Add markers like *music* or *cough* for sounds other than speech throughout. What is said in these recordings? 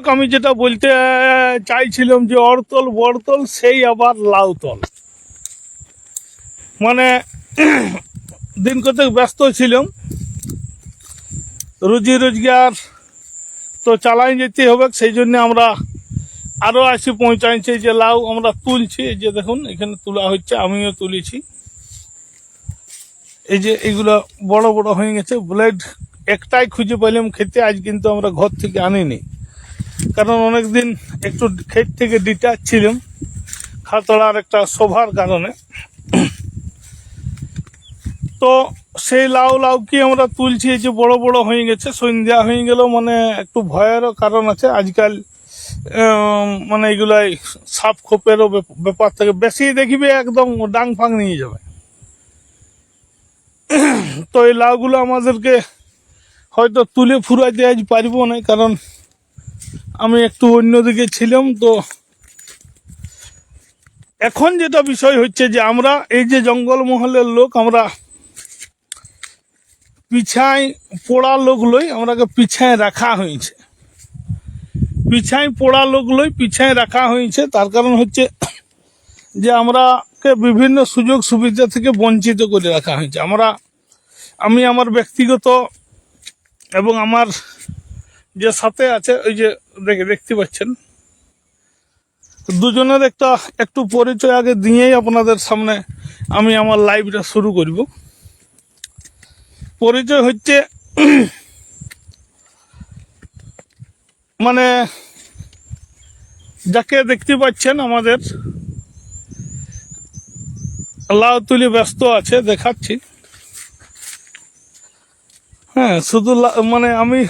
হোক আমি যেটা বলতে চাইছিলাম যে অরতল, বরতল, সেই আবার লাউতল মানে *clears throat* দিন কতক ব্যস্ত ছিলাম। রুজি রোজগার তো চালাই যেতে হবে, সেই জন্য আমরা আরও আসি পৌঁছাইছি যে লাউ আমরা তুলছি। এই যে দেখুন, এখানে তোলা হচ্ছে, আমিও তুলেছি। এই যে এগুলো বড় বড় হয়ে গেছে, ব্লেড একটাই খুঁজে পেলাম খেতে, আজ কিন্তু আমরা ঘর থেকে আনিনি। কারণ অনেকদিন একটু ক্ষেত থেকে ডিটাচ ছিলাম। খাতড়ার একটা শোভার কারণে। তো সেই লাউ লাউ কি আমরা তুলছি যে বড় বড় হয়ে গেছে, সন্ধ্যা হয়ে গেল মানে একটু ভয়েরও কারণ আছে। আজকাল মানে এগুলাই সাপ খোপেরও ব্যাপ- ব্যাপার থাকে। বেশি দেখিবে একদম ডাং ফাং নিয়ে যাবে। তো এই লাউগুলো আমাদেরকে হয়তো তুলে ফুরাইতে আজ পারব না, কারণ আমি একটু অন্যদিকে ছিলাম, তো এখন যেটা বিষয় হচ্ছে যে আমরা এই যে জঙ্গলমহলের লোক, আমরা পিছায় পোড়া লোকগুলোই আমরাকে পিছায় রাখা হয়েছে। পিছায় পোড়া লোক লই পিছায় রাখা হয়েছে, তার কারণ হচ্ছে যে আমরাকে বিভিন্ন সুযোগ সুবিধা থেকে বঞ্চিত করে রাখা হয়েছে। আমরা, আমি আমার ব্যক্তিগত এবং আমার যে সাথে আছে, ওই যে দেখে দেখতে পাচ্ছেন। দুজনের একটা, একটু পরিচয় আগে দিয়েই আপনাদের সামনে আমি আমার লাইভটা শুরু করব। পরিচয় হচ্ছে মানে যাকে দেখতে পাচ্ছেন আমাদের, লাউ তুলি ব্যস্ত আছে, দেখাচ্ছি। হ্যাঁ শুধু মানে আমি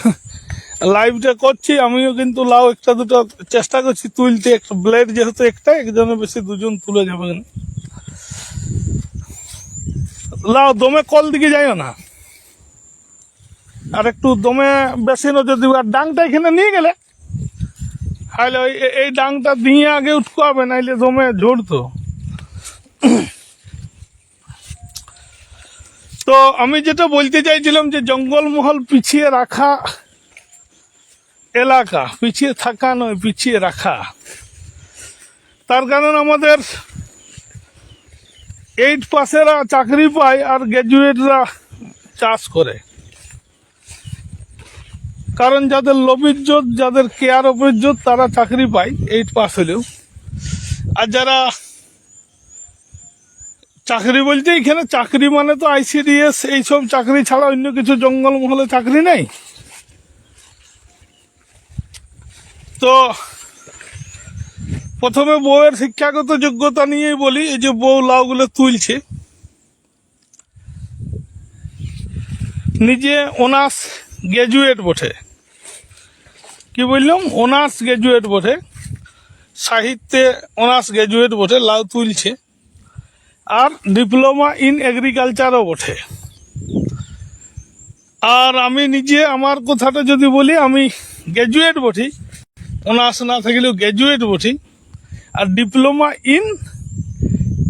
লাইভটা করছি, আমিও কিন্তু লাউ একটা দুটো চেষ্টা করছি তুলতে, একটা ব্লেড যেহেতু একটা একজনের বেশি দুজন তুলে যাবে না। লাউ, দমে কল দিকে যাইও না। আর একটু দমে বেশি নজর দিবে আর ডাংটা এখানে নিয়ে গেলে হাইলে ওই এই ডাংটা দিয়ে আগে উঠকো হবে নাইলে দমে ঝরতো। তো আমি যেটা বলতে চাইছিলাম যে জঙ্গলমহল পিছিয়ে রাখা এলাকা, পিছিয়ে থাকা নয়, পিছিয়ে রাখা। তার কারণ আমাদের এইট পাসেরা চাকরি পায় আর গ্র্যাজুয়েটরা চাষ করে। কারণ যাদের লবিজ্জত যাদের কেয়ার অভিজ্জত তারা চাকরি পায় এইট পাস হলেও। আর যারা চাকরি বলতে এখানে চাকরি মানে তো আইসিডিএস এইসব চাকরি ছাড়া অন্য কিছু জঙ্গলমহলে চাকরি নেই। তো প্রথমে বউয়ের শিক্ষাগত যোগ্যতা নিয়েই বলি, এই যে বউ লাউগুলো তুলছে। নিজে অনার্স গ্র্যাজুয়েট বটে। কি বললাম? অনার্স গ্র্যাজুয়েট বটে। সাহিত্যে অনার্স গ্র্যাজুয়েট বটে, লাউ তুলছে। আর ডিপ্লোমা ইন এগ্রিকালচারও বটে। আর আমি নিজে, আমার কথাটা যদি বলি, আমি গ্র্যাজুয়েট বটি অনার্স না থাকলেও গ্র্যাজুয়েট বটি। আর ডিপ্লোমা ইন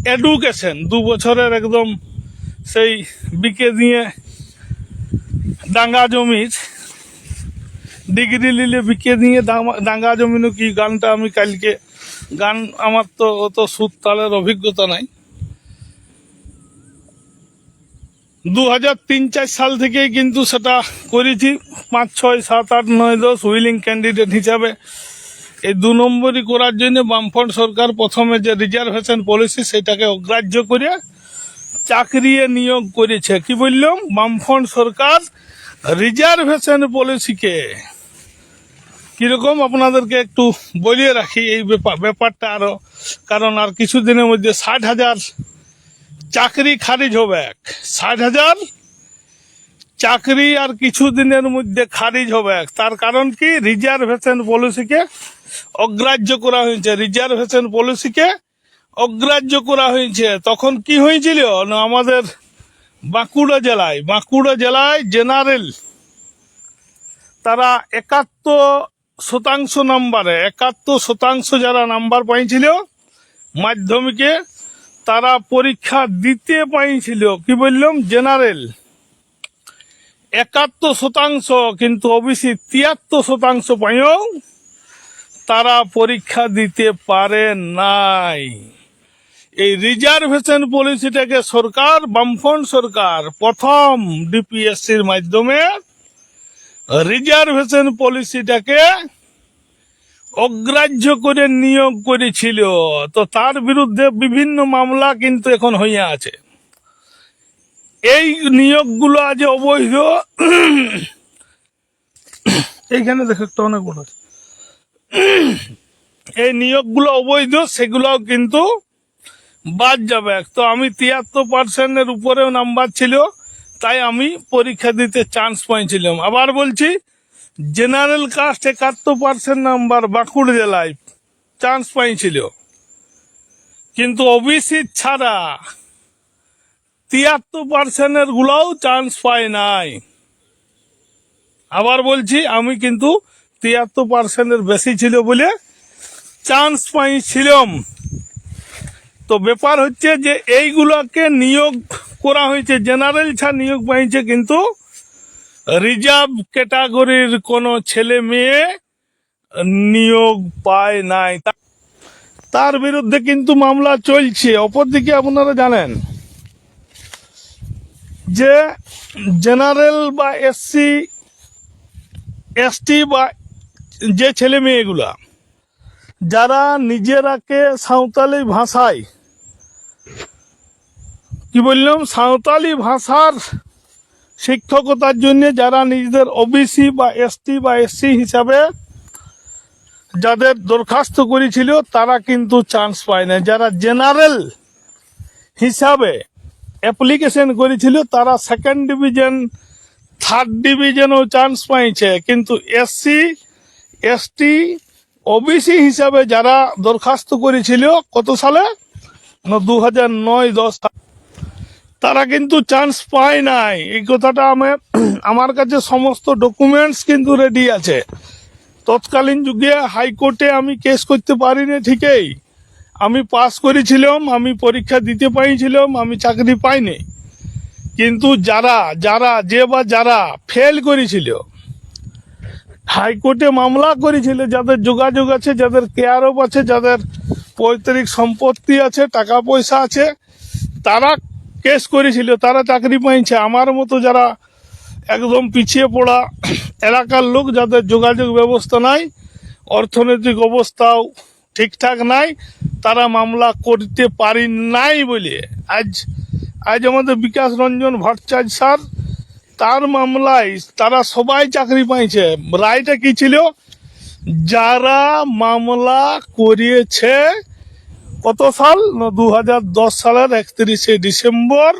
এডুকেশন দু বছরের একদম সেই বিকে দিয়ে ডাঙ্গা জমির। ডিগ্রি নিলে বিকে দিয়ে ডাঙা- ডাঙ্গা জমিনও কি গানটা আমি কালকে গান আমার তো অত সুর তালের অভিজ্ঞতা নাই। দু হাজার তিন চার সাল থেকেই কিন্তু সেটা করেছি। পাঁচ, ছয়, সাত, আট, নয়, দশ উইলিং ক্যান্ডিডেট হিসাবে। এই দু নম্বরই করার জন্য বামফ্রন্ট সরকার প্রথমে যে রিজার্ভেশন পলিসি সেটাকে অগ্রাহ্য করে চাকরিয়ে নিয়োগ করেছে। কি বললাম? বামফ্রন্ট সরকার রিজার্ভেশন পলিসিকে কীরকম আপনাদেরকে একটু বলিয়ে রাখি এই ব্যাপার ব্যাপারটা আরও। কারণ আর কিছুদিনের মধ্যে ষাট হাজার চাকরি খারিজ হবে ষাট হাজার? চাকরি আর কিছু দিনের মধ্যে খারিজ হবে তার কারণ কি? রিজার্ভেশন পলিসিকে অগ্রাহ্য করা হয়েছে। রিজার্ভেশন পলিসিকে অগ্রাহ্য করা হয়েছে। তখন কি হয়েছিল? না, আমাদের বাঁকুড়া জেলায় বাঁকুড়া জেলায় জেনারেল তারা একাত্তর শতাংশ নাম্বারে একাত্তর শতাংশ যারা নাম্বার পাইছিল, মাধ্যমিকে তারা পরীক্ষা দিতে পাইছিল। কি বললাম? জেনারেল একাত্তর শতাংশ কিন্তু ওবিসি তিয়াত্তর শতাংশ পাইও তারা পরীক্ষা দিতে পারে নাই। এই রিজার্ভেশন পলিসিটাকে সরকার, বামফ্রন্ট সরকার প্রথম ডিপিএসসির মাধ্যমে রিজার্ভেশন পলিসিটাকে অগ্রাহ্য করে নিয়োগ করেছিল। তো তার বিরুদ্ধে বিভিন্ন মামলা কিন্তু এখন হইয়া আছে। এই নিয়োগগুলো আজ অবৈধ। এইখানে দেখো একটা অনেক বড়। এই নিয়োগগুলো অবৈধ, সেগুলোও কিন্তু বাদ যাবে। তো আমি তিয়াত্তর পার্সেন্টের উপরেও নাম্বার ছিল, তাই আমি পরীক্ষা দিতে চান্স পাইছিলাম। আবার বলছি জেনারেল কাস্ট একাত্তর পার্সেন্ট নাম্বার বাঁকুড়া জেলায় চান্স পাইছিল। কিন্তু ওবিসি ছাড়া তিয়াত্তর পার্সেন্টের গুলাও চান্স পায় নাই। আবার বলছি, আমি কিন্তু তিয়াত্তর পার্সেন্টের বেশি ছিল বলে চান্স পাইছিলাম। তো ব্যাপার হচ্ছে যে এইগুলোকে নিয়োগ করা হয়েছে, জেনারেল ছাড় নিয়োগ পাইছে কিন্তু রিজার্ভ ক্যাটাগরির কোনো ছেলে মেয়ে নিয়োগ পায় নাই। তার বিরুদ্ধে কিন্তু মামলা চলছে। অপরদিকে আপনারা জানেন যে জেনারেল বা এসসি, এসটি বা যে ছেলে মেয়েগুলা, যারা নিজেরাকে সাঁওতালি ভাষায় কি বললাম? সাঁওতালি ভাষার শিক্ষকতার জন্য যারা নিজেদের ওবিসি বা এসটি বা এসসি হিসাবে যাদের দরখাস্ত করেছিল, তারা কিন্তু চান্স পায় না যারা জেনারেল হিসাবে অ্যাপ্লিকেশন করেছিল, তারা সেকেন্ড ডিভিশন থার্ড ডিভিশনও চান্স পাইছে। কিন্তু এসসি এসটি ওবিসি হিসাবে যারা দরখাস্ত করেছিল, কত সালে? দু হাজার নয়, দশ তারা কিন্তু চান্স পায় নাই। এই কথাটা আমি, আমার কাছে সমস্ত ডকুমেন্টস কিন্তু রেডি আছে। তৎকালীন যুগে হাইকোর্টে আমি কেস করতে পারিনি ঠিকই। আমি পাস করেছিলাম, আমি পরীক্ষা দিতে পাইছিলাম, আমি চাকরি পাইনি। কিন্তু যারা যারা, যে বা যারা ফেল করেছিল হাইকোর্টে মামলা করেছিল, যাদের যোগাযোগ আছে, যাদের কেয়ার অফ আছে, যাদের পৈতৃক সম্পত্তি আছে, টাকা পয়সা আছে, তারা কেস করেছিল, তারা চাকরি পাইছে। আমার মতো যারা একদম পিছিয়ে পড়া এলাকার লোক, যাদের যোগাযোগ ব্যবস্থা নাই, অর্থনৈতিক অবস্থাও ঠিকঠাক নাই, তারা মামলা করতে পারি নাই বলে। আজ আজ আমাদের বিকাশ রঞ্জন ভট্টাচার্য স্যার, তার মামলায় তারা সবাই চাকরি পাইছে। রায়টা কি ছিল? যারা মামলা করিয়েছে কত সাল? না দু হাজার দশ সালের একত্রিশে ডিসেম্বর।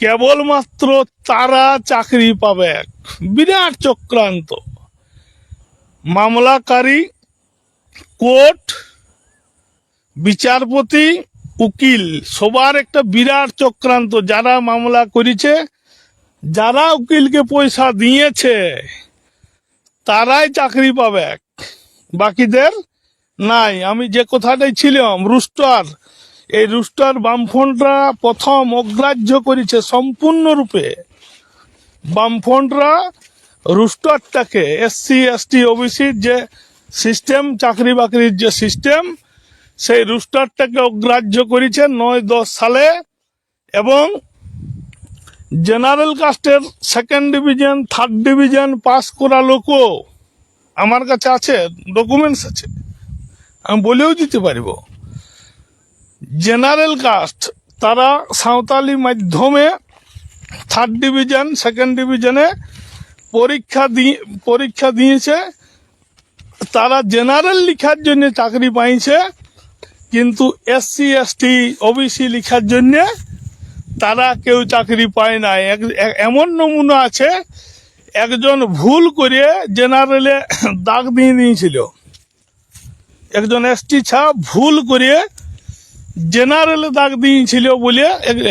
কেবলমাত্র তারা চাকরি পাবে বিরাট চক্রান্ত। মামলাকারী, কোর্ট, বিচারপতি, উকিল, সবার একটা বিরাট চক্রান্ত। যারা মামলা করেছে, যারা উকিলকে পয়সা দিয়েছে, তারাই চাকরি পাবে বাকিদের নাই, আমি যে কথাটাই ছিলাম, রুস্টার, এই রুস্টার বামফ্রন্টরা প্রথম অগ্রাহ্য করেছে সম্পূর্ণরূপে। বামফ্রন্টরা রুস্টারটাকে এসসি এসটি ওবিসির যে সিস্টেম চাকরি বাকরির যে সিস্টেম সেই রুস্টারটাকে অগ্রাহ্য করেছে নয় দশ সালে এবং জেনারেল কাস্টের second division third division pass করা লোকও আমার কাছে আছে ডকুমেন্টস আছে। আমি বলেও দিতে পারিব। জেনারেল কাস্ট, তারা সাঁওতালি মাধ্যমে থার্ড ডিভিশন সেকেন্ড ডিভিশনে পরীক্ষা দিয়ে পরীক্ষা দিয়েছে। তারা জেনারেল লিখার জন্য চাকরি পাইছে, কিন্তু এসসি এসটি ওবিসি লিখার জন্য তারা কেউ চাকরি পায় না এমন নমুনা আছে, একজন ভুল করে জেনারেলে দাগ দিয়ে নিয়েছিল একজন এসটি ছা ভুল করে জেনারেলে দাগ দিয়েছিল বলে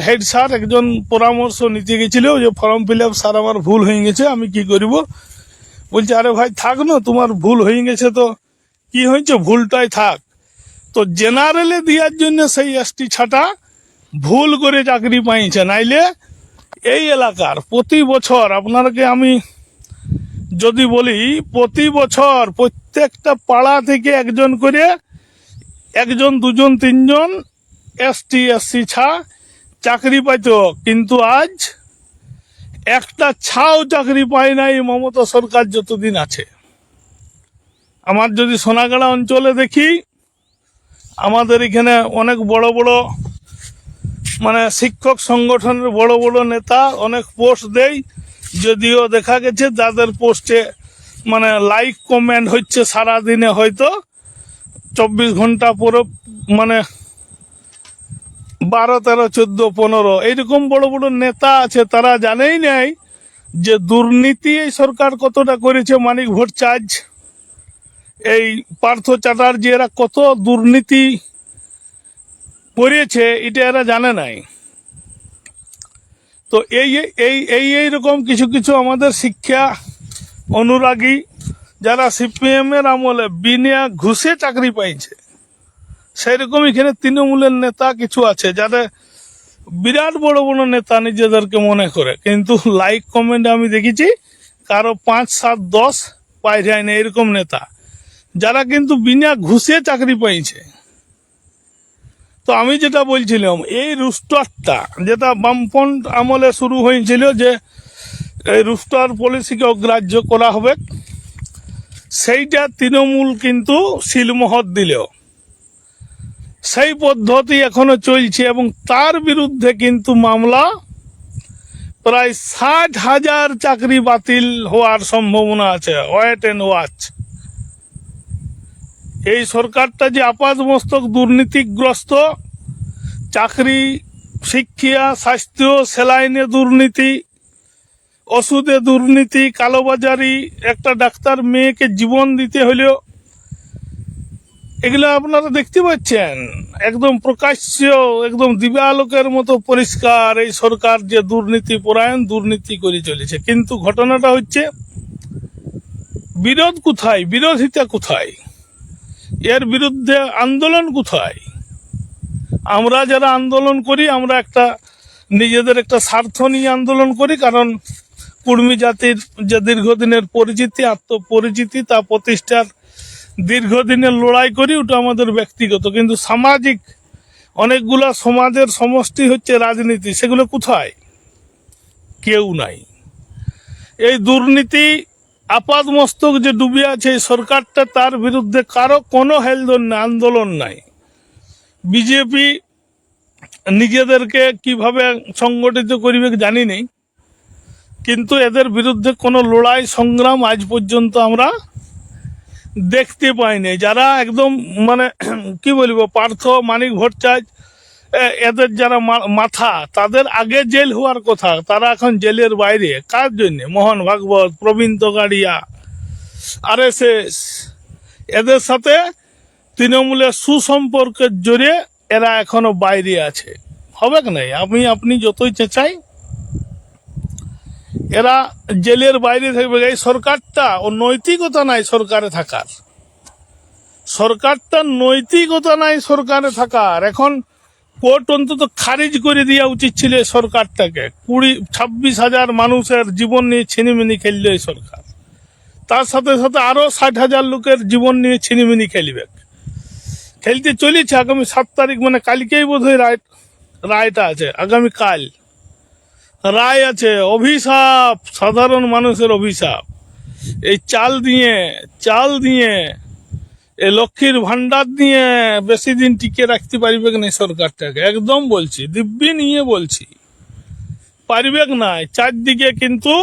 হেড স্যার একজন পরামর্শ নিতে গেছিল যে ফর্ম ফিল আপ স্যার আমার ভুল হয়ে গেছে, আমি কি করব? বলছে, আরে ভাই, থাক না, তোমার ভুল হয়ে গেছে তো। কি হয়েছে? ভুলটাই থাক। তো জেনারেলে দেওয়ার জন্য সেই এসটি ছাটা ভুল করে চাকরি পাইছে। নাইলে এই এলাকার প্রতি বছর আপনাকে আমি যদি বলি, প্রতি বছর প্রত্যেকটা পাড়া থেকে একজন করে একজন, দুজন, তিনজন এসটি, এসসি ছা চাকরি পাইতো। কিন্তু আজ একটা ছাও চাকরি পায় নাই মমতা সরকার যতদিন আছে। আমার যদি সোনাগাড়া অঞ্চলে দেখি, আমাদের এখানে অনেক বড় বড় মানে শিক্ষক সংগঠনের বড় বড় নেতা অনেক পোস্ট দেয়। যদিও দেখা গেছে যাদের পোস্টে মানে লাইক কমেন্ট হচ্ছে সারা দিনে হয়তো চব্বিশ ঘণ্টা পরে মানে বারো, তেরো, চোদ্দ, পনেরো। এইরকম বড় বড় নেতা আছে, তারা জানেই নাই যে দুর্নীতি এই সরকার কতটা করেছে, মানিক ভোট চার্জ এই পার্থ চ্যাটার্জি এরা কত দুর্নীতি করেছে, এটা এরা জানে নাই। তো এই এই এই এই রকম কিছু কিছু আমাদের শিক্ষা অনুরাগী যারা সিপিএম এর আমলে বিনা ঘুষে চাকরি পাইছে। সেরকম এখানে তৃণমূলের নেতা কিছু আছে যাদের বিরাট বড় বড় নেতা নিজেদেরকে মনে করে। কিন্তু লাইক, কমেন্ট আমি দেখেছি, কারও পাঁচ, সাত, দশ পাই যায় না এরকম নেতা। যারা কিন্তু বিনা ঘুষে চাকরি পাইছে। তো আমি যেটা বলছিলাম, এই রুস্টারটা যেটা বামপন্থ আমলে শুরু হয়েছিল যে এই রুস্টার পলিসিকে অগ্রাহ্য করা হবে। সেইটা তৃণমূল কিন্তু শিলমোহর দিলেও। সেই পদ্ধতি এখনও চলছে এবং তার বিরুদ্ধে কিন্তু মামলা। প্রায় ষাট হাজার চাকরি বাতিল হওয়ার সম্ভাবনা আছে, ওয়েট অ্যান্ড ওয়াচ। এই সরকারটা যে আপাতমস্তক দুর্নীতিগ্রস্ত, চাকরি, শিক্ষা, স্বাস্থ্য, সেলাইনে দুর্নীতি ওষুধে দুর্নীতি, কালোবাজারি, একটা ডাক্তার মেয়েকে জীবন দিতে হলেও এগুলো আপনারা দেখতে পাচ্ছেন। একদম প্রকাশ্য, একদম দিবালোকের মতো পরিষ্কার এই সরকার যে দুর্নীতি পরায়ণ দুর্নীতি করে চলেছে। কিন্তু ঘটনাটা হচ্ছে, বিরোধ কোথায়? বিরোধিতা কোথায়? এর বিরুদ্ধে আন্দোলন কোথায়? আমরা যারা আন্দোলন করি, আমরা একটা নিজেদের একটা স্বার্থ নিয়ে আন্দোলন করি, কারণ কুর্মী জাতির যে দীর্ঘদিনের পরিচিতি, আত্মপরিচিতি, তা প্রতিষ্ঠার দীর্ঘদিনের লড়াই করি, ওটা আমাদের ব্যক্তিগত। কিন্তু সামাজিক অনেকগুলা সমাজের সমষ্টি হচ্ছে রাজনীতি, সেগুলো কোথায়? কেউ নাই। এই দুর্নীতি, আপাদ মস্তক যে ডুবে আছে সরকারটা, তার বিরুদ্ধে কারও কোনো হেলদোল না, আন্দোলন নাই। বিজেপি নিজেদেরকে কীভাবে সংগঠিত করিবে জানি নেই। কিন্তু এদের বিরুদ্ধে কোনো লড়াই, সংগ্রাম আজ পর্যন্ত আমরা দেখতে পাইনি যারা একদম মানে *clears throat* কি বলব, পার্থ, মানিক ভট্টাচার্য এদের যারা মাথা, তাদের আগে জেল হওয়ার কথা, তারা এখন জেলের বাইরে। কার জন্যে? মোহন ভাগবত প্রবীণ তোগাড়িয়া আর এদের সাথে তৃণমূলের সুসম্পর্কের জোরে এরা এখনও বাইরে আছে। হবে কি নাই? আমি, আপনি যতই চেঁচাই এরা জেলের বাইরে থাকবে। এই সরকারটা, ও নৈতিকতা নাই সরকারে থাকার। সরকারটা নৈতিকতা নাই সরকারে থাকার। এখন কোর্ট অন্তত খারিজ করে দেওয়া উচিত ছিল সরকারটাকে। কুড়ি, ছাব্বিশ হাজার মানুষের জীবন নিয়ে ছিনিমিনি খেললো এই সরকার। তার সাথে সাথে আরও ষাট হাজার লোকের জীবন নিয়ে ছিনিমিনি খেলবে। খেলতে চলেছে। আগামী সাত তারিখ মানে কালকেই বোধ হয় রায়, রায়টা আছে। আগামী কাল। রায় আছে, অভিশাপ, সাধারণ মানুষের অভিশাপ। এই চাল দিয়ে চাল দিয়ে এই লক্ষ্মীর ভান্ডার দিয়ে বেশি দিন টিকে রাখতে পারবে না সরকারটাকে? একদম বলছি, দিব্যি নিয়ে বলছি। পারবে না? চারদিকে কিন্তু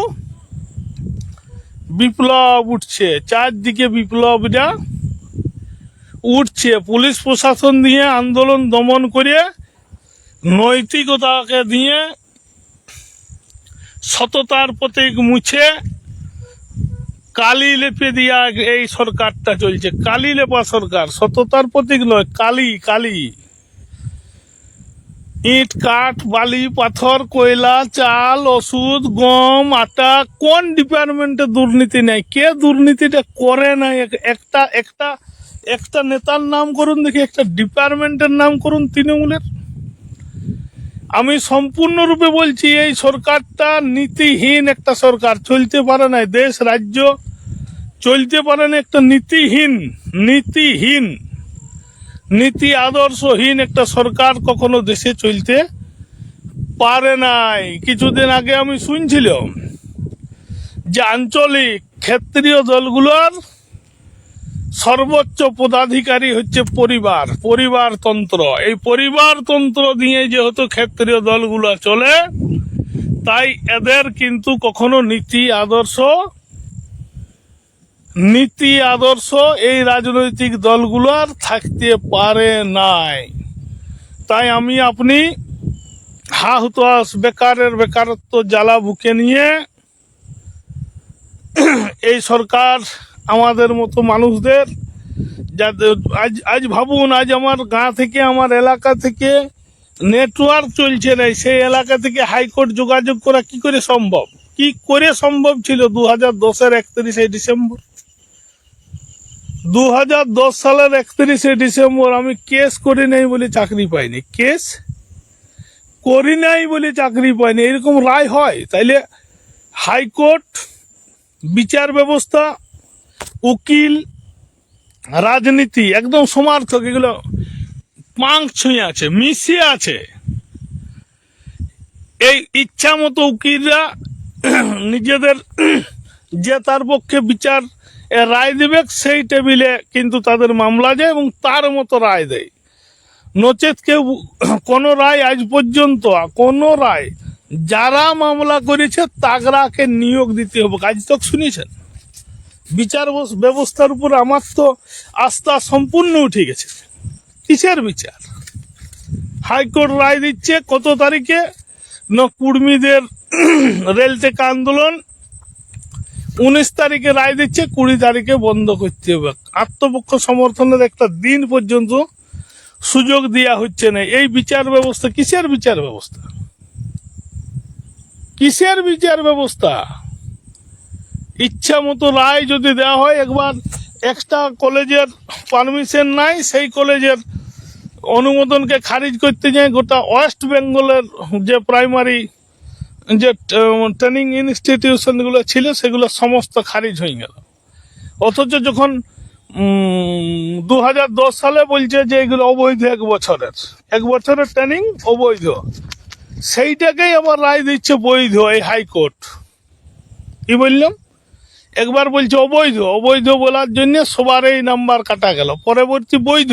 বিপ্লব উঠছে, চারদিকে বিপ্লবটা উঠছে। পুলিশ প্রশাসন দিয়ে আন্দোলন দমন করে নৈতিকতাকে দিয়ে সততার প্রতীক মুছে কালি লেপে দিয়া এই সরকারটা চলছে। কালি লেপা সরকার, সততার প্রতীক নয়, কালি কালি। ইট, কাঠ, বালি, পাথর, কয়লা, চাল, ওষুধ, গম, আটা, কোন ডিপার্টমেন্টে দুর্নীতি নেই? কে দুর্নীতিটা করে না? এক- একটা একটা একটা নেতার নাম করুন দেখি, একটা ডিপার্টমেন্টের নাম করুন তৃণমূলের। আমি সম্পূর্ণরূপে বলছি, এই সরকারটা নীতিহীন একটা সরকার। চলতে পারে না, দেশ, রাজ্য চলতে পারে না, একটা নীতিহীন নীতিহীন, নীতি আদর্শহীন একটা সরকার কখনো দেশে চলতে পারে নাই। কিছুদিন আগে আমি শুনছিলাম যে আঞ্চলিক ক্ষেত্রীয় দলগুলোর সর্বোচ্চ পদাধিকারী হচ্ছে পরিবার পরিবারতন্ত্র এই পরিবারতন্ত্র দিয়ে যেহেতু ক্ষেত্রীয় দলগুলো চলে, তাই এদের কিন্তু কখনো নীতি আদর্শ নীতি আদর্শ এই রাজনৈতিক দলগুলোর থাকতে পারে নাই। তাই আমি আপনি হা হুতাশ বেকারের বেকারত্ব জ্বালা বুকে নিয়ে এই সরকার আমাদের মতো মানুষদের যাদের আজ আজ ভাবুন, আজ আমার গাঁ থেকে, আমার এলাকা থেকে নেটওয়ার্ক চলছে না, সেই এলাকা থেকে হাইকোর্ট যোগাযোগ করা কি করে সম্ভব? কি করে সম্ভব ছিল দু হাজার দশের একত্রিশে ডিসেম্বর? দু হাজার দশ সালের একত্রিশে ডিসেম্বর আমি কেস করি নাই বলে চাকরি পাইনি। কেস করি নাই বলে চাকরি পাইনি। এরকম রায় হয়? তাইলে হাইকোর্ট বিচার ব্যবস্থা উকিল, রাজনীতি, একদম সমার্থক, এগুলো পাঁক ছুঁয়ে আছে, মিশিয়ে আছে। এই ইচ্ছা মতো উকিলরা নিজেদের যে তার পক্ষে বিচার রায় দেবে, সেই টেবিলে কিন্তু তাদের মামলা যায় এবং তার মতো রায় দেয়। নচেত কেউ কোনো রায় আজ পর্যন্ত, কোনো রায়, যারা মামলা করেছে তাগরাকে নিয়োগ দিতে হবে। কাজ তক শুনেছেন? বিচার ব্যবস্থার উপর আমার তো আস্থা সম্পূর্ণ উঠে গেছে। কিসের বিচার? হাইকোর্ট রায় দিচ্ছে কত তারিখে? না কুর্মীদের *clears throat* রেল থেকে আন্দোলন? উনিশ তারিখে রায় দিচ্ছে, কুড়ি তারিখে বন্ধ করতে হবে। আত্মপক্ষ সমর্থনের একটা দিন পর্যন্ত সুযোগ দেওয়া হচ্ছে না। এই বিচার ব্যবস্থা কিসের বিচার ব্যবস্থা? কিসের বিচার ব্যবস্থা? ইচ্ছা মতো রায় যদি দেওয়া হয়, একবার একটা কলেজের পারমিশন নাই, সেই কলেজের অনুমোদনকে খারিজ করতে যায় গোটা ওয়েস্ট বেঙ্গলের যে প্রাইমারি যে ট্রেনিং ইনস্টিটিউশনগুলো ছিল, সেগুলো সমস্ত খারিজ হয়ে গেল। অথচ যখন দু হাজার দশ সালে বলছে যে এগুলো অবৈধ এক বছরের এক বছরের ট্রেনিং অবৈধ। সেইটাকেই আবার রায় দিচ্ছে বৈধ এই হাইকোর্ট। কি বললাম? একবার বলছে অবৈধ অবৈধ বলার জন্য সবার এই নাম্বার কাটা গেল। পরবর্তী বৈধ।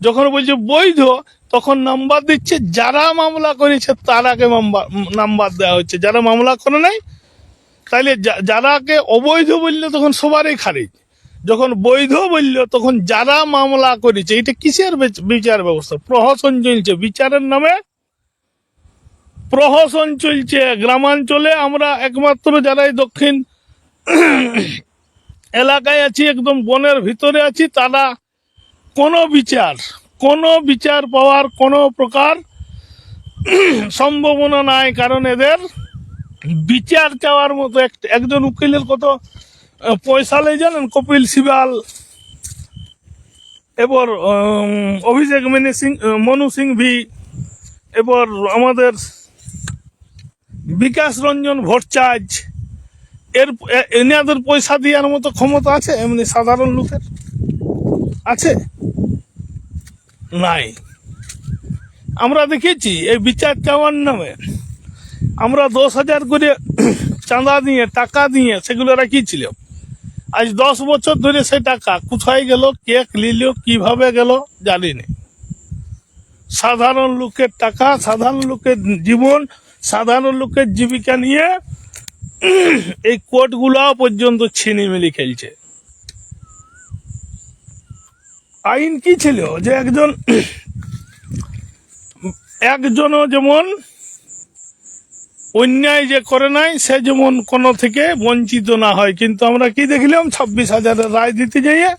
যখন বলছে বৈধ, তখন নাম্বার দিচ্ছে, যারা মামলা করেছে তারাকে নাম্বার দেওয়া হচ্ছে। যারা মামলা করে নাই, তাইলে যা- যারাকে অবৈধ বলল তখন সবারই খারিজ। যখন বৈধ বলল, তখন যারা মামলা করেছে, এটা কিসের বিচার ব্যবস্থা? প্রহসন চলছে, বিচারের নামে প্রহসন চলছে। গ্রামাঞ্চলে আমরা একমাত্র যারাই দক্ষিণ *coughs* এলাকায় আছি, একদম বনের ভিতরে আছি, তারা কোনো বিচার কোনো বিচার পাওয়ার কোনো প্রকার *coughs* সম্ভাবনা নাই, কারণ এদের বিচার চাওয়ার মতো এক- একজন উকিলের কত পয়সা নেই জানেন, কপিল সিবাল, এবার অভিষেক মেনে সিং, মনু সিংভি, এবার আমাদের বিকাশ রঞ্জন ভট্টাচার্য এর এনাদের পয়সা দেওয়ার মতো ক্ষমতা আছে? এমনি সাধারণ লোকের? আছে? নাই। আমরা দেখেছি, এই বিচার চাওয়ার নামে আমরা দশ হাজার করে *clears throat* চাঁদা দিয়ে, টাকা দিয়ে সেগুলো রাখিয়েছিলাম। আজ দশ বছর ধরে সে টাকা কোথায় গেল, কে নিল কীভাবে গেল জানি না সাধারণ লোকের টাকা, সাধারণ লোকের জীবন, সাধারণ লোকের জীবিকা নিয়ে এই কোর্টগুলো পর্যন্ত ছিনিমিলি খেলছে। আইন কি ছিল? যে একজন, একজনও যেমন অন্যায় যে করে নাই, সে যেমন কোনো থেকে বঞ্চিত না হয়। কিন্তু আমরা কি দেখলাম? ছাব্বিশ হাজারের রায় দিতে যাইয়ে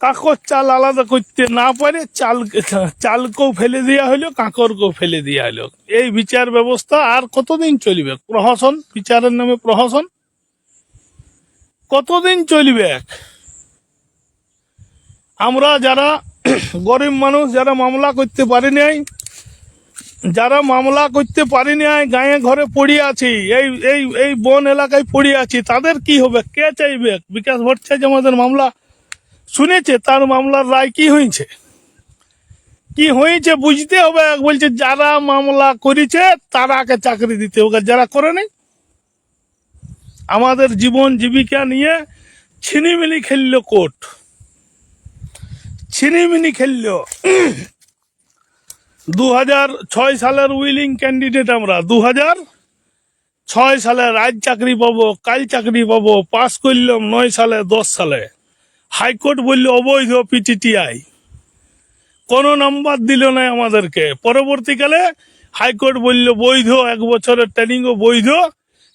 কাকর চাল আলাদা করতে না পারে, চাল চালকেও ফেলে দেওয়া হলো কাঁকরকেও ফেলে দেওয়া হলো। এই বিচার ব্যবস্থা আর কতদিন চলবে? প্রহসন, বিচারের নামে প্রহসন? কতদিন চলবে? আমরা যারা *coughs* গরিব মানুষ, যারা মামলা করতে পারি নাই, যারা মামলা করতে পারি নাই, গায়ে ঘরে পড়ে আছি, এই এই এই বন এলাকায় পড়ে আছি, তাদের কি হবে? কে চাইবে? বিকাশ ভট্টাচার্য আমাদের মামলা শুনেছে, তার মামলার রায় কি হয়েছে? কি হয়েছে বুঝতে হবে। বলছে, যারা মামলা করেছে তারাকে চাকরি দিতে হবে। যারা করে নাই, আমাদের জীবন জীবিকা নিয়ে ছিনিমিনি খেললো কোর্ট। ছিনিমিনি খেললো। দু ছয় সালের উইলিং ক্যান্ডিডেট আমরা। দু ছয় সালে রাজ চাকরি পাবো, কাল চাকরি পাবো, পাস করলাম নয় সালে, দশ সালে। হাইকোর্ট বলল অবৈধ পিটিটিআই কোনো নাম্বার দিল না আমাদেরকে। পরবর্তীকালে হাইকোর্ট বলল বৈধ, এক বছরের ট্রেনিংও বৈধ,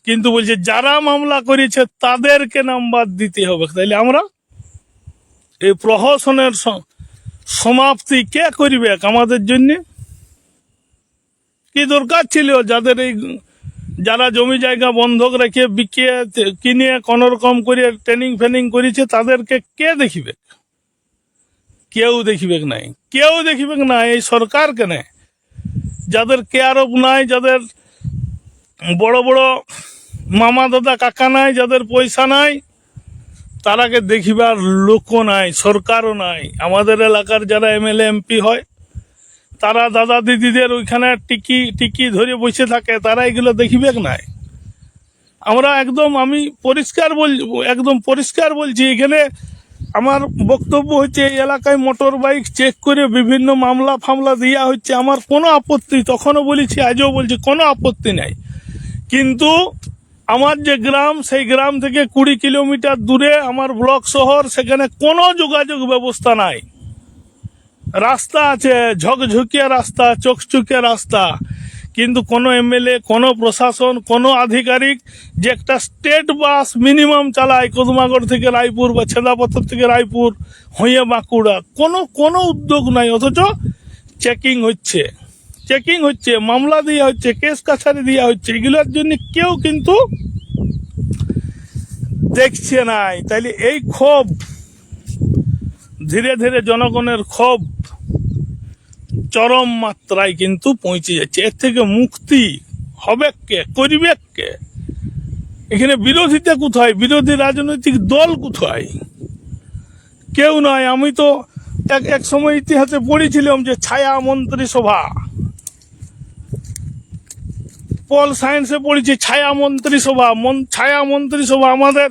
কিন্তু বলছে যারা মামলা করেছে তাদেরকে নাম্বার দিতে হবে। তাইলে আমরা এই প্রহসনের সমাপ্তি কে করবে আমাদের জন্যে? কি দরকার ছিল যাদের এই যারা জমি জায়গা বন্ধক রেখে বিকিয়ে কিনে কোন রকম করে ট্রেনিং ফেনিং করেছে, তাদেরকে কে দেখিবে? কেউ দেখিবে নাই? কেউ দেখিবে না এই সরকার কেন? যাদের কে কেয়ারব নাই, যাদের বড় বড় মামা দাদা কাকা নাই, যাদের পয়সা নাই, তারাকে দেখিবার লোকও নাই, সরকারও নাই। আমাদের এলাকার যারা এমএলএ, এমপি হয় তারা দাদা দিদিদের ওইখানে টিকি টিকি ধরে বসে থাকে, তারা এগুলো দেখিবে নাই। আমরা একদম, আমি পরিষ্কার বল, একদম পরিষ্কার বলছি, এখানে আমার বক্তব্য হচ্ছে, এই এলাকায় মোটর বাইক চেক করে বিভিন্ন মামলা ফামলা দেওয়া হচ্ছে, আমার কোনো আপত্তি, তখনও বলেছি, আজও বলছি, কোনো আপত্তি নাই। কিন্তু আমার যে গ্রাম, সেই গ্রাম থেকে কুড়ি কিলোমিটার দূরে আমার ব্লক শহর, সেখানে কোনো যোগাযোগ ব্যবস্থা নাই। রাস্তা আছে, ঝকঝকিয়া রাস্তা, চকচকিয়া রাস্তা। কিন্তু কোনো এমএলএ, কোনো প্রশাসন, কোনো আধিকারিক যে একটা স্টেট বাস মিনিমাম চালায় কদমাগড় থেকে রায়পুর বা ছেদাপথর থেকে রায়পুর, হইয়া বাঁকুড়া। কোনো কোনো উদ্যোগ নাই, অথচ চেকিং হচ্ছে। চেকিং হচ্ছে, মামলা দেওয়া হচ্ছে, কেস কাছারি দেওয়া হচ্ছে। এগুলোর জন্য কেউ কিন্তু দেখছে নাই। তাইলে এই ক্ষোভ ধীরে ধীরে জনগণের ক্ষোভ চরম মাত্রায় কিন্তু পৌঁছে যাচ্ছে। এর থেকে মুক্তি হবে কে করিবে কে? এখানে বিরোধিতা কোথায়? বিরোধী রাজনৈতিক দল কোথায়? কেউ নয়। আমি তো এক এক সময় ইতিহাসে পড়েছিলাম যে ছায়া মন্ত্রিসভা পল সায়েন্সে পড়েছি ছায়া মন্ত্রিসভা মন- ছায়া মন্ত্রিসভা আমাদের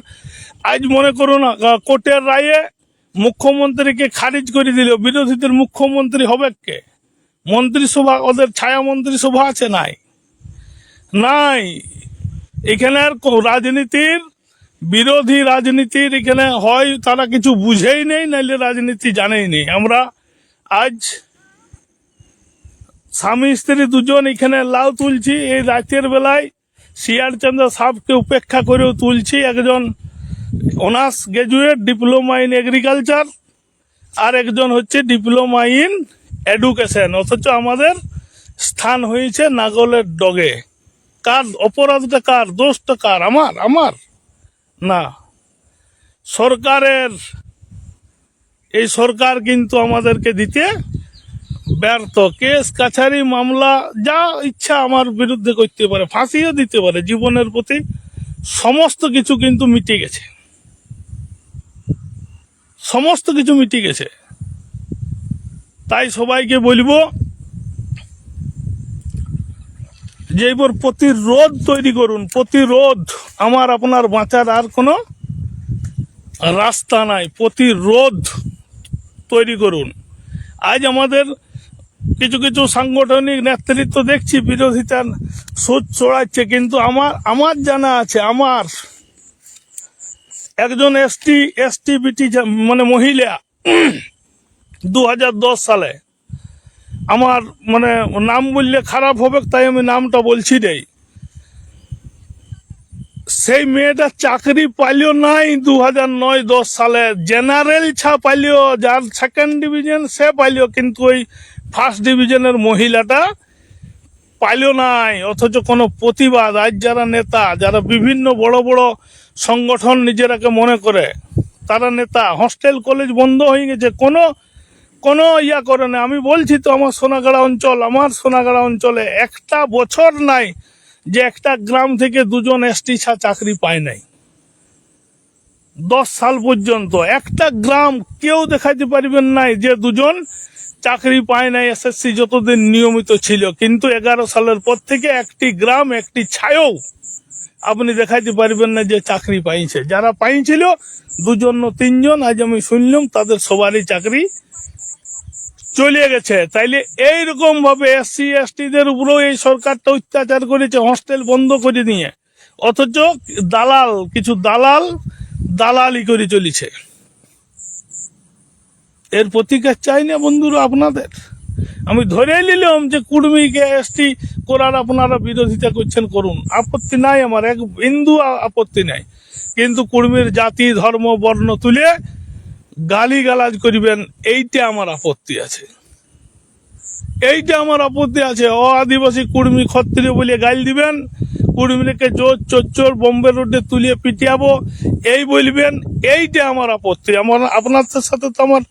আজ মনে করুন আহ, কোর্টের রায়ে মুখ্যমন্ত্রীকে খারিজ করে দিল বিরোধীদের মুখ্যমন্ত্রী হবে কে? মন্ত্রিসভা, ওদের ছায়া মন্ত্রিসভা আছে নাই? নাই। এখানের কো- রাজনীতির, বিরোধী রাজনীতির এখানে হয়, তারা কিছু বুঝেই নেই, নাইলে রাজনীতি জানেই নেই। আমরা আজ স্বামী স্ত্রী দুজন এখানে লাউ তুলছি, এই রাতের বেলায় শিয়ারচন্দ্র সাহকে উপেক্ষা করেও তুলছি, একজন honours graduate, diploma in agriculture, আর একজন হচ্ছে ডিপ্লোমা ইন এডুকেশন। অথচ আমাদের স্থান হয়েছে নাগলের ডগে। কার অপরাধটা কার? দোষটা কার? আমার আমার। না। সরকারের, এই সরকার কিন্তু আমাদেরকে দিতে ব্যর্থ। কেস, কাছারি মামলা, যা ইচ্ছা আমার বিরুদ্ধে করতে পারে, ফাঁসিও দিতে পারে। জীবনের প্রতি সমস্ত কিছু কিন্তু মিটে গেছে। সমস্ত কিছু মিটে গেছে। তাই সবাইকে বলব যে এবার প্রতিরোধ তৈরি করুন, প্রতিরোধ। আমার, আপনার বাঁচার আর কোনো রাস্তা নাই। প্রতিরোধ তৈরি করুন। আজ আমাদের কিছু কিছু সাংগঠনিক নেতৃত্ব দেখছি বিরোধিতার সুদ চড়াচ্ছে, কিন্তু আমার আমার জানা আছে, আমার একজন এসটি এসটি বিটি মানে মহিলা দু হাজার দশ সালে। আমার মানে নাম বললে খারাপ হবে, তাই আমি নামটা বলছি দেই সেই মেয়েটা চাকরি পাইলো নাই দু হাজার নয় দশ সালে। জেনারেল ছা পাইলেও যার সেকেন্ড ডিভিশন সে পাইলেও কিন্তু ওই ফার্স্ট ডিভিশনের মহিলাটা পাইলো নাই। অথচ কোনো প্রতিবাদ আজ যারা নেতা, যারা বিভিন্ন বড় বড় সংগঠন নিজেরাকে মনে করে, তারা নেতা, হস্টেল, কলেজ বন্ধ হয়ে গেছে, কোনো কোনো ইয়া করে না। আমি বলছি তো আমার সোনাগাড়া অঞ্চল, আমার সোনাগাড়া অঞ্চলে একটা বছর নাই যে একটা গ্রাম থেকে দুজন এসটি চাকরি পায় নাই। দশ সাল পর্যন্ত একটা গ্রাম কেউ দেখাতে পারবেন নাই যে দুজন চাকরি পায় নাই এসএসসি যতদিন নিয়মিত ছিল। কিন্তু এগারো সালের পর থেকে একটি গ্রাম, একটি ছায়ও আপনি দেখাইতে পারবেন না যে চাকরি পাইছে। যারা পাইছিল, দুজন তিনজন, আজ আমি শুনলাম, তাদের সবারই চাকরি চলে গেছে। তাইলে এইরকম ভাবে এসসি, এসটিদের উপরেও এই সরকারটা অত্যাচার করেছে, হস্টেল বন্ধ করে নিয়ে। অথচ দালাল, কিছু দালাল দালালি করে চলেছে। এর প্রতিকার চাই না বন্ধুরা আপনাদের? আমি ধরে নিলাম যে কুর্মীকে এসটি করার আপনারা বিরোধিতা করছেন, করুন। আপত্তি নাই আমার, এক বিন্দু আপত্তি নাই। কিন্তু কুর্মীর জাতি, ধর্ম, বর্ণ তুলে গালি গালাজ করিবেন, এইটা আমার আপত্তি আছে। এইটা আমার আপত্তি আছে। অ আদিবাসী কুর্মী ক্ষত্রিয় বলে গাল দিবেন, কুর্মীকে জোর চোর বোম্বে রোডে তুলিয়ে পিটিয়াবো, এই বলবেন, এইটা আমার আপত্তি। আমার আপনাদের সাথে তো আমার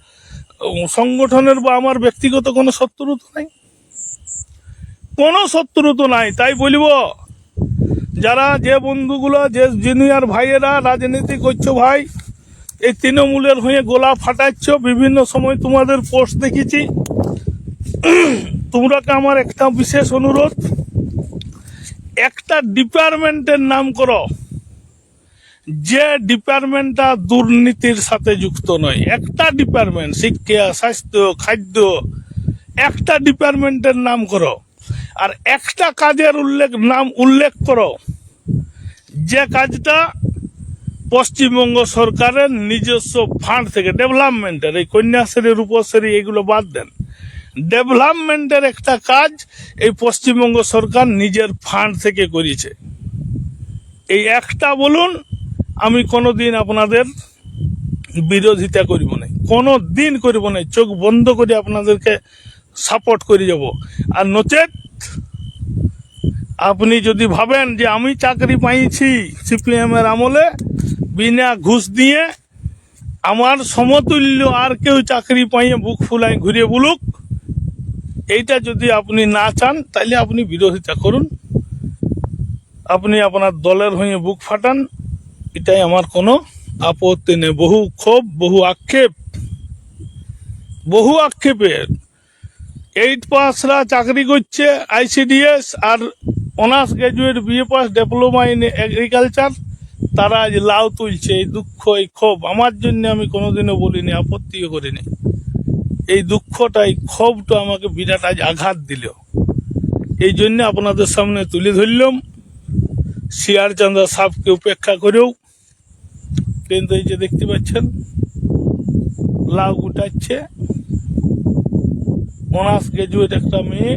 সংগঠনের বা আমার ব্যক্তিগত কোনো শত্রুতা নাই। কোনো শত্রুতা নাই, তাই বলব, যারা যে বন্ধুগুলো, যে জুনিয়র ভাইয়েরা রাজনীতি করছ ভাই, এই তৃণমূলের হয়ে গোলা ফাটাচ্ছ, বিভিন্ন সময় তোমাদের পোস্ট দেখেছি। তোমরাকে আমার একটা বিশেষ অনুরোধ, একটা ডিপার্টমেন্টের নাম করো। যে ডিপার্টমেন্টটা দুর্নীতির সাথে যুক্ত নয়, একটা ডিপার্টমেন্ট, শিক্ষা, স্বাস্থ্য, খাদ্য, একটা ডিপার্টমেন্টের নাম করো। আর একটা কাজের উল্লেখ, নাম উল্লেখ করো। যে কাজটা পশ্চিমবঙ্গ সরকারের নিজস্ব ফান্ড থেকে, ডেভেলপমেন্টের, এই কন্যাশ্রী, রূপশ্রী, এগুলো বাদ দেন। ডেভেলপমেন্টের একটা কাজ এই পশ্চিমবঙ্গ সরকার নিজের ফান্ড থেকে করেছে। এই একটা বলুন আমি কোনোদিন আপনাদের বিরোধিতা করিব না কোনো দিন করিব না চোখ বন্ধ করে আপনাদেরকে সাপোর্ট করে যাব। আর নচেত আপনি যদি ভাবেন যে আমি চাকরি পাইছি সিপিএম এর আমলে, বিনা ঘুষ দিয়ে আমার সমতুল্য আর কেউ চাকরি পাইয়ে বুক ফুলাই ঘুরে বলুক, এইটা যদি আপনি না চান তাহলে আপনি বিরোধিতা করুন। আপনি আপনার দলের হয়ে বুক ফাটান। এটাই আমার কোনো আপত্তি নেই। বহু ক্ষোভ, বহু আক্ষেপ, বহু আক্ষেপের। এইট পাসরা চাকরি করছে ICDS R honours graduate BA pass diploma in agriculture তারা আজ লাউ তুলছে, এই দুঃখ, এই ক্ষোভ। আমার জন্য আমি কোনোদিনও বলিনি, আপত্তিও করিনি। এই দুঃখটা, এই ক্ষোভটা আমাকে বিরাট আজ আঘাত দিল। এই জন্য আপনাদের সামনে তুলে ধরলাম। শিয়ার চান্দা সাপকে উপেক্ষা করেও কিন্তু এই যে দেখতে পাচ্ছেন, লাউ গুটাচ্ছে অনার্স গ্রাজুয়েট একটা মেয়ে,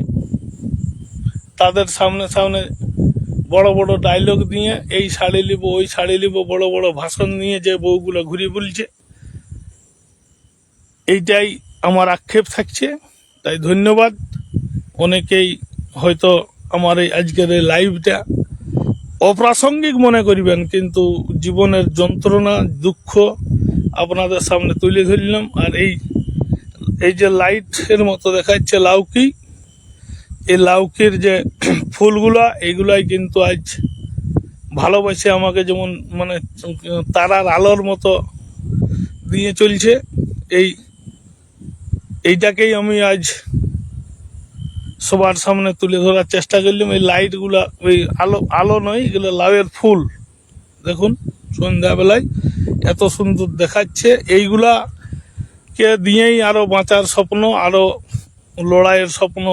তাদের সামনে সামনে বড় বড় ডায়লগ দিয়ে এই শাড়ি নিব ওই শাড়ি নিব বড় বড় ভাষণ নিয়ে যে বউগুলো ঘুরে বলছে। এইটাই আমার আক্ষেপ থাকছে, তাই ধন্যবাদ। অনেকেই হয়তো আমার এই আজকের এই লাইভটা অপ্রাসঙ্গিক মনে করিবেন, কিন্তু জীবনের যন্ত্রণা, দুঃখ আপনাদের সামনে তুলে ধরলাম। আর এই এই যে লাইটের মতো দেখাচ্ছে লাউকি, এই লাউকির যে ফুলগুলা এইগুলাই কিন্তু আজ ভালোবাসে আমাকে যেমন মানে তারার আলোর মতো দিয়ে চলছে। এই, এইটাকেই আমি আজ সবার সামনে তুলে ধরার চেষ্টা করলাম। এই লাইটগুলা ওই আলো আলো নয়, এগুলো লাউয়ের ফুল। দেখুন, সন্ধ্যাবেলায় এত সুন্দর দেখাচ্ছে। এইগুলা কে দিয়েই আরও বাঁচার স্বপ্ন, আরও লড়াইয়ের স্বপ্ন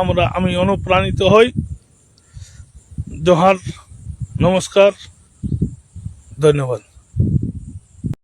আমরা, আমি অনুপ্রাণিত হই। জহার, নমস্কার, ধন্যবাদ।